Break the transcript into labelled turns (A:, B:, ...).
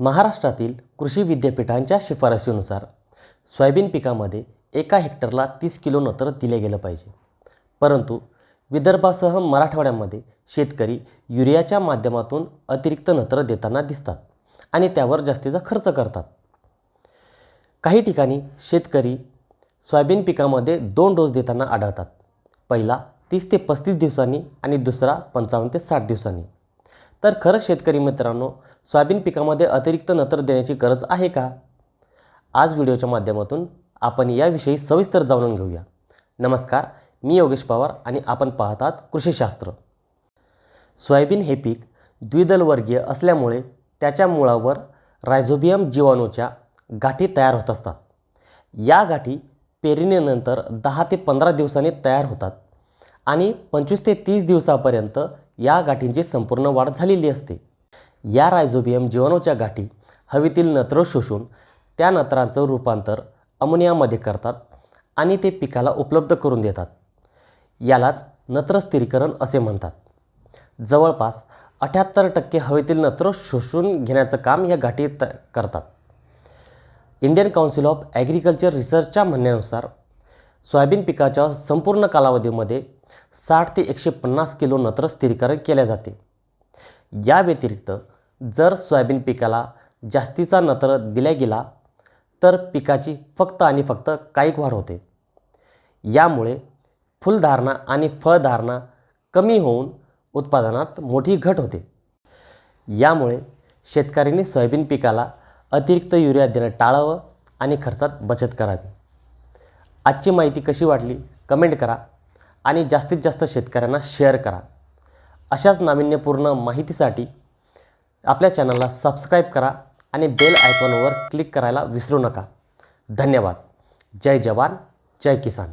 A: महाराष्ट्रातील कृषी विद्यापीठांच्या शिफारशीनुसार सोयाबीन पिकामध्ये एका हेक्टरला तीस किलो नत्र दिले गेलं पाहिजे. परंतु विदर्भासह मराठवाड्यामध्ये शेतकरी युरियाच्या माध्यमातून अतिरिक्त नत्र देताना दिसतात आणि त्यावर जास्तीचा खर्च करतात. काही ठिकाणी शेतकरी सोयाबीन पिकामध्ये दोन डोस देताना आढळतात. पहिला तीस ते पस्तीस दिवसांनी आणि दुसरा पंचावन्न ते साठ दिवसांनी. तर खरंच शेतकरी मित्रांनो सोयाबीन पिकामध्ये अतिरिक्त नत्र देण्याची गरज आहे का? आज व्हिडिओच्या माध्यमातून आपण याविषयी सविस्तर जाणून घेऊया. नमस्कार मी योगेश पवार आणि आपण पाहतात कृषीशास्त्र. सोयाबीन हे पीक द्विदलवर्गीय असल्यामुळे त्याच्या मुळावर रायझोबियम जीवाणूच्या गाठी तयार होत असतात. या गाठी पेरणीनंतर दहा ते पंधरा दिवसांनी तयार होतात आणि पंचवीस ते तीस दिवसापर्यंत या गाठींची संपूर्ण वाढ झालेली असते. या रायझोबियम जीवाणूच्या गाठी हवेतील नत्र शोषून त्या नत्रांचं रूपांतर अमोनियामध्ये करतात आणि ते पिकाला उपलब्ध करून देतात. यालाच नत्र स्थिरीकरण असे म्हणतात. जवळपास अठ्याहत्तर टक्के हवेतील नत्र शोषून घेण्याचं काम या गाठी त करतात. इंडियन काउन्सिल ऑफ ॲग्रिकल्चर रिसर्चच्या म्हणण्यानुसार सोयाबीन पिकाच्या संपूर्ण कालावधीमध्ये साठ ते एकशे पन्नास किलो नत्र स्थिरीकरण केले जाते. या व्यतिरिक्त जर सोयाबीन पिकाला जास्तीचा नत्र दिला गेला तर पिकाची फक्त आणि फक्त कायिक वाढ होते. यामुळे फुलधारणा आणि फळधारणा कमी होऊन उत्पादनात मोठी घट होते. यामुळे शेतकऱ्यांनी सोयाबीन पिकाला अतिरिक्त युरिया देणं टाळावं आणि खर्चात बचत करावी. आजची माहिती कशी वाटली? कमेंट करा. आणि जास्तीत जास्त शेतकऱ्यांना शेअर करा. अशाच नाविन्यपूर्ण माहितीसाठी आपल्या चॅनलला सबस्क्राईब करा आणि बेल आयकॉनवर क्लिक करायला विसरू नका. धन्यवाद. जय जवान जय किसान.